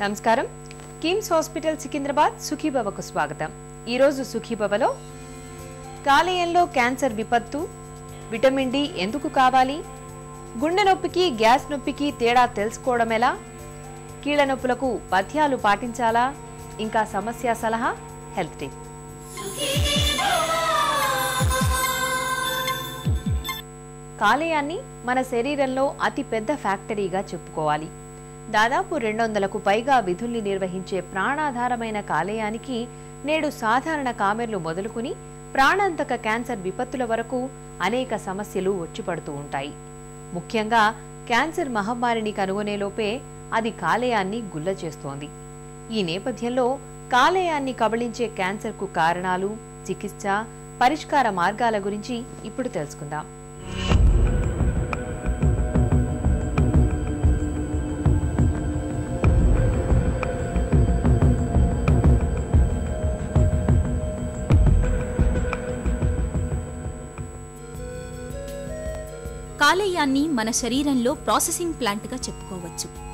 నమస్కారం. కిమ్స్ హాస్పిటల్ సికింద్రాబాద్ సుఖీభవకు స్వాగతం. ఈరోజు సుఖీభవలో కాలేయంలో క్యాన్సర్ విపత్తు విటమిన్ డి ఎందుకు కావాలి గుండె నొప్పికి గ్యాస్ నొప్పికి తేడా తెలుసుకోవడం ఎలా కీళ్ళ నొప్పులకు పథ్యాలు పాటించాలా ఇంకా సమస్య సలహా హెల్త్ టిప్ కాలేయాన్ని మన శరీరంలో అతి పెద్ద ఫ్యాక్టరీగా చెప్పుకోవాలి. దాదాపు రెండు వందలకు పైగా విధుల్ని నిర్వహించే ప్రాణాధారమైన కాలేయానికి నేడు సాధారణ కామెర్లు మొదలుకుని ప్రాణాంతక క్యాన్సర్ విపత్తుల వరకు అనేక సమస్యలు వచ్చిపడుతూ ఉంటాయి. ముఖ్యంగా క్యాన్సర్ మహమ్మారిని కనుగొనేలోపే అది కాలేయాన్ని గుల్ల చేస్తోంది. ఈ నేపథ్యంలో కాలేయాన్ని కబళించే క్యాన్సర్కు కారణాలు చికిత్స పరిష్కార మార్గాల గురించి ఇప్పుడు తెలుసుకుందాం. కాలేయాన్ని మన శరీరంలో ప్రాసెసింగ్ ప్లాంట్గా చెప్పుకోవచ్చు.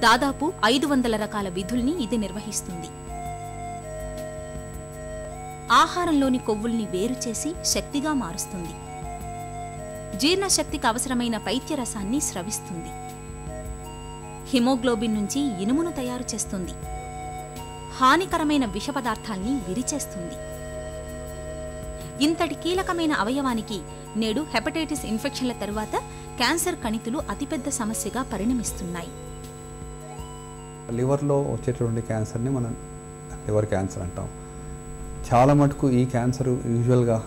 దాదాపు ఐదు వందల రకాల విధుల్ని ఇది నిర్వహిస్తుంది. ఆహారంలోని కొవ్వుల్ని వేరు చేసి శక్తిగా మారుస్తుంది. జీర్ణశక్తికి అవసరమైన పైత్యరసాన్ని స్రవిస్తుంది. హిమోగ్లోబిన్ నుంచి ఇనుమును తయారు చేస్తుంది. హానికరమైన విష పదార్థాల్ని విరిచేస్తుంది. ఇంతటి కీలకమైన అవయవానికి నేడు హెపటైటిస్ ఇన్ఫెక్షన్ల తరువాత క్యాన్సర్ కణితులు అతిపెద్ద సమస్యగా పరిణమిస్తున్నాయి. లివర్లో వచ్చేటువంటి క్యాన్సర్ని మనం లివర్ క్యాన్సర్ అంటాం. చాలా మటుకు ఈ క్యాన్సర్ యూజువల్గా